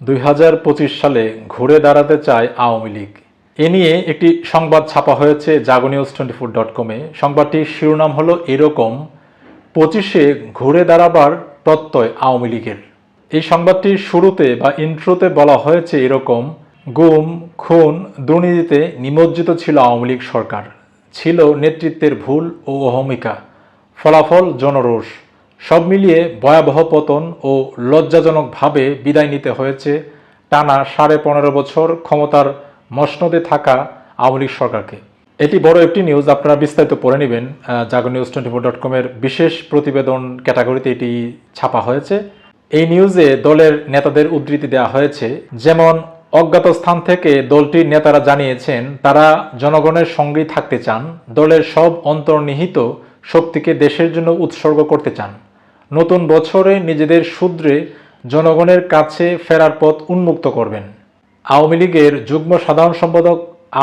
দুই হাজার পঁচিশ সালে ঘুরে দাঁড়াতে চায় আওয়ামী লীগ। এ নিয়ে একটি সংবাদ ছাপা হয়েছে Jago news twenty four dot কমে। সংবাদটির শিরোনাম হলো এরকম, পঁচিশে ঘুরে দাঁড়াবার প্রত্যয় আওয়ামী লীগের। এই সংবাদটির শুরুতে বা ইন্ট্রোতে বলা হয়েছে এরকম, গুম, খুন, দুর্নীতিতে নিমজ্জিত ছিল আওয়ামী লীগ সরকার। ছিল নেতৃত্বের ভুল ও অহমিকা। ফলাফল জনরোষ। সব মিলিয়ে ভয়াবহ পতন ও লজ্জাজনকভাবে বিদায় নিতে হয়েছে টানা সাড়ে পনেরো বছর ক্ষমতার মসনদে থাকা আওয়ামী লীগ সরকারকে। এটি বড় একটি নিউজ আপনারা বিস্তারিত পড়ে নেবেন Jago news twenty four dot কমের বিশেষ প্রতিবেদন ক্যাটাগরিতে এটি ছাপা হয়েছে। এই নিউজে দলের নেতাদের উদ্ধৃতি দেওয়া হয়েছে। যেমন, অজ্ঞাত স্থান থেকে দলটির নেতারা জানিয়েছেন, তারা জনগণের সঙ্গেই থাকতে চান, দলের সব অন্তর্নিহিত শক্তিকে দেশের জন্য উৎসর্গ করতে চান। নতুন বছরে নিজেদের সূত্রে জনগণের কাছে ফেরার পথ উন্মুক্ত করবেন। আওয়ামী লীগের যুগ্ম সাধারণ সম্পাদক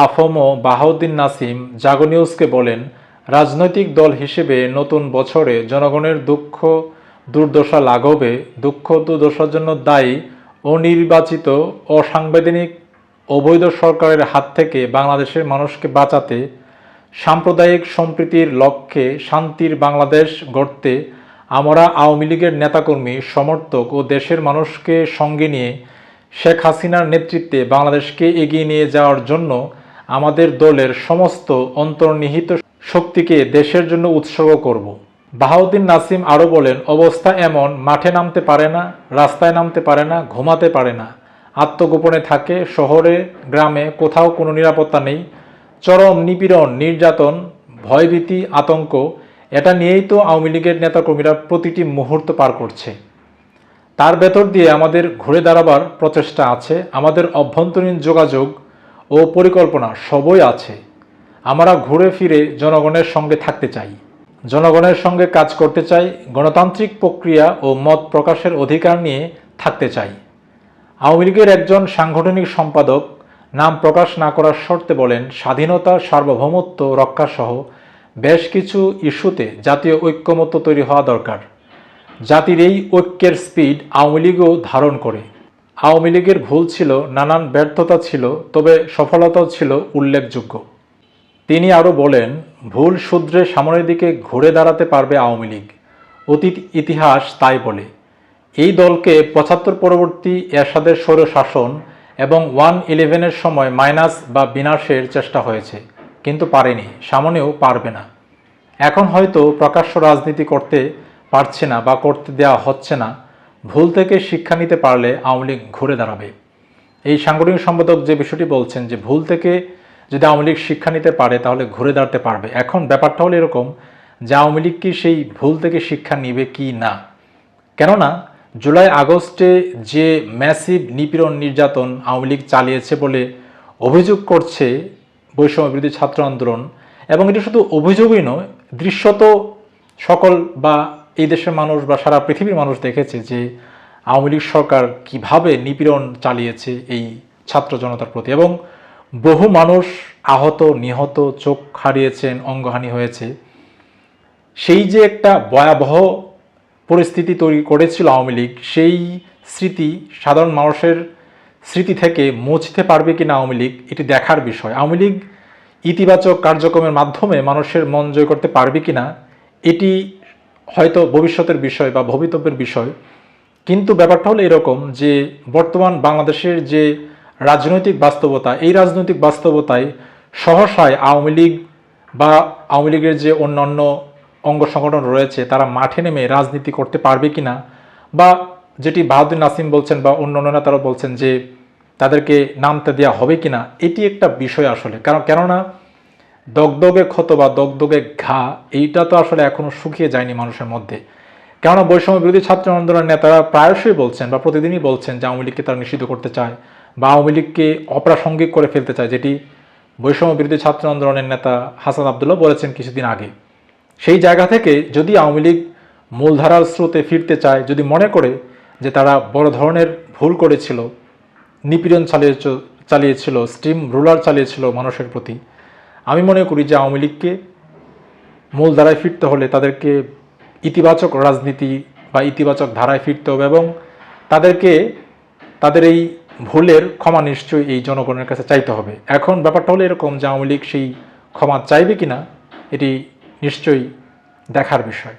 আফম বাহাউদ্দিন নাসিম জাগো নিউজকে বলেন, রাজনৈতিক দল হিসেবে নতুন বছরে জনগণের দুঃখ, দুর্দশা লাঘবে, দুঃখ দুর্দশার জন্য দায়ী, অনির্বাচিত, অসাংবিধানিক, অবৈধ সরকারের হাত থেকে বাংলাদেশের মানুষকে বাঁচাতে, সাম্প্রদায়িক সম্প্রীতির লক্ষ্যে শান্তির বাংলাদেশ গড়তে আমরা আওয়ামী লীগের নেতাকর্মী, সমর্থক ও দেশের মানুষকে সঙ্গে নিয়ে শেখ হাসিনার নেতৃত্বে বাংলাদেশকে এগিয়ে নিয়ে যাওয়ার জন্য আমাদের দলের সমস্ত অন্তর্নিহিত শক্তিকে দেশের জন্য উৎসর্গ করব। বাহাউদ্দিন নাসিম আরও বলেন, অবস্থা এমন, মাঠে নামতে পারে না, রাস্তায় নামতে পারে না, ঘুমাতে পারে না। আত্মগোপনে থাকে, শহরে, গ্রামে, কোথাও কোনো নিরাপত্তা নেই। চরম নিপীড়ন, নির্যাতন, ভয়ভীতি, আতঙ্ক এটা নিয়েই তো আওয়ামী লীগের নেতাকর্মীরা প্রতিটি মুহূর্ত পার করছে। তার ভেতর দিয়ে আমাদের ঘুরে দাঁড়াবার প্রচেষ্টা আছে, আমাদের অভ্যন্তরীণ যোগাযোগ ও পরিকল্পনা সবই আছে। আমরা ঘুরে ফিরে জনগণের সঙ্গে থাকতে চাই। জনগণের সঙ্গে কাজ করতে চাই, গণতান্ত্রিক প্রক্রিয়া ও মত প্রকাশের অধিকার নিয়ে থাকতে চাই। আওয়ামী লীগের একজন সাংগঠনিক সম্পাদক নাম প্রকাশ না করার শর্তে বলেন, স্বাধীনতা, সার্বভৌমত্ব, রক্ষাসহ বেশ কিছু ইস্যুতে জাতীয় ঐক্যমত্য তৈরি হওয়া দরকার। জাতির এই ঐক্যের স্পিড আওয়ামী লীগও ধারণ করে। আওয়ামী লীগের ভুল ছিল, নানান ব্যর্থতা ছিল, তবে সফলতাও ছিল উল্লেখযোগ্য। তিনি আরও বলেন, ভুল শুদ্রে সামনের দিকে ঘুরে দাঁড়াতে পারবে আওয়ামী লীগ। অতীত ইতিহাস তাই বলে। এই দলকে পঁচাত্তর পরবর্তী এরশাদের স্বৈর শাসন এবং ওয়ান ইলেভেনের সময় মাইনাস বা বিনাশের চেষ্টা হয়েছে। কিন্তু পারেনি, সামনেও পারবে না। এখন হয়তো প্রকাশ্য রাজনীতি করতে পারছে না বা করতে দেওয়া হচ্ছে না, ভুল থেকে শিক্ষা নিতে পারলে আওয়ামী লীগ ঘুরে দাঁড়াবে। এই সাংগঠনিক সম্পাদক যে বিষয়টি বলছেন যে ভুল থেকে যদি আওয়ামী লীগ শিক্ষা নিতে পারে তাহলে ঘুরে দাঁড়াতে পারবে। এখন ব্যাপারটা হলো এরকম যে আওয়ামী লীগ কি সেই ভুল থেকে শিক্ষা নিবে কি না? কেননা জুলাই আগস্টে যে ম্যাসিভ নিপীড়ন নির্যাতন আওয়ামী লীগ চালিয়েছে বলে অভিযোগ করছে বৈষম্য বিরোধী ছাত্র আন্দোলন এবং এটা শুধু অভিযোগই নয়, দৃশ্যত সকল বা এই দেশের মানুষ বা সারা পৃথিবীর মানুষ দেখেছে যে আওয়ামী লীগ সরকার কীভাবে নিপীড়ন চালিয়েছে এই ছাত্র জনতার প্রতি এবং বহু মানুষ আহত, নিহত, চোখ হারিয়েছেন, অঙ্গহানি হয়েছে। সেই যে একটা ভয়াবহ পরিস্থিতি তৈরি করেছিল আওয়ামী লীগ, সেই স্মৃতি সাধারণ মানুষের স্মৃতি থেকে মুছতে পারবে কি না আওয়ামী লীগ, এটি দেখার বিষয়। আওয়ামী লীগ ইতিবাচক কার্যক্রমের মাধ্যমে মানুষের মন জয় করতে পারবে কি না এটি হয়তো ভবিষ্যতের বিষয় বা ভবিতব্যের বিষয়। কিন্তু ব্যাপারটা হলো এরকম যে, বর্তমান বাংলাদেশের যে রাজনৈতিক বাস্তবতা, এই রাজনৈতিক বাস্তবতায় সহসায় আওয়ামী লীগ বা আওয়ামী লীগের যে অন্যান্য অঙ্গ সংগঠন রয়েছে, তারা মাঠে নেমে রাজনীতি করতে পারবে কি না বা যেটি বাহাদুর নাসিম বলছেন বা অন্য অন্য নেতারা বলছেন যে তাদেরকে নামতে দেওয়া হবে কি না এটি একটা বিষয় আসলে। কারণ, কেননা দগদগে ক্ষত বা দগদগে ঘা, এইটা তো আসলে এখনও শুকিয়ে যায়নি মানুষের মধ্যে। কেননা বৈষম্য বিরোধী ছাত্র আন্দোলনের নেতারা প্রায়শই বলছেন বা প্রতিদিনই বলছেন যে আওয়ামী লীগকে তারা নিষিদ্ধ করতে চায় বা আওয়ামী লীগকে অপ্রাসঙ্গিক করে ফেলতে চায়, যেটি বৈষম্য বিরোধী ছাত্র আন্দোলনের নেতা হাসান আবদুল্লাহ বলেছেন কিছুদিন আগে। সেই জায়গা থেকে যদি আওয়ামী লীগ মূলধারার স্রোতে ফিরতে চায়, যদি মনে করে যে তারা বড় ধরনের ভুল করেছিল নিপীড়ন চালিয়ে চালিয়েছিল স্টিম রুলার চালিয়েছিল মানুষের প্রতি। আমি মনে করি যে আওয়ামী লীগকে মূল ধারায় ফিরতে হলে তাদেরকে ইতিবাচক রাজনীতি বা ইতিবাচক ধারায় ফিরতে হবে এবং তাদেরকে, তাদের এই ভুলের ক্ষমা নিশ্চয়ই এই জনগণের কাছে চাইতে হবে। এখন ব্যাপারটা হলো এরকম যে আওয়ামী লীগ সেই ক্ষমা চাইবে কিনা, এটি নিশ্চয়ই দেখার বিষয়।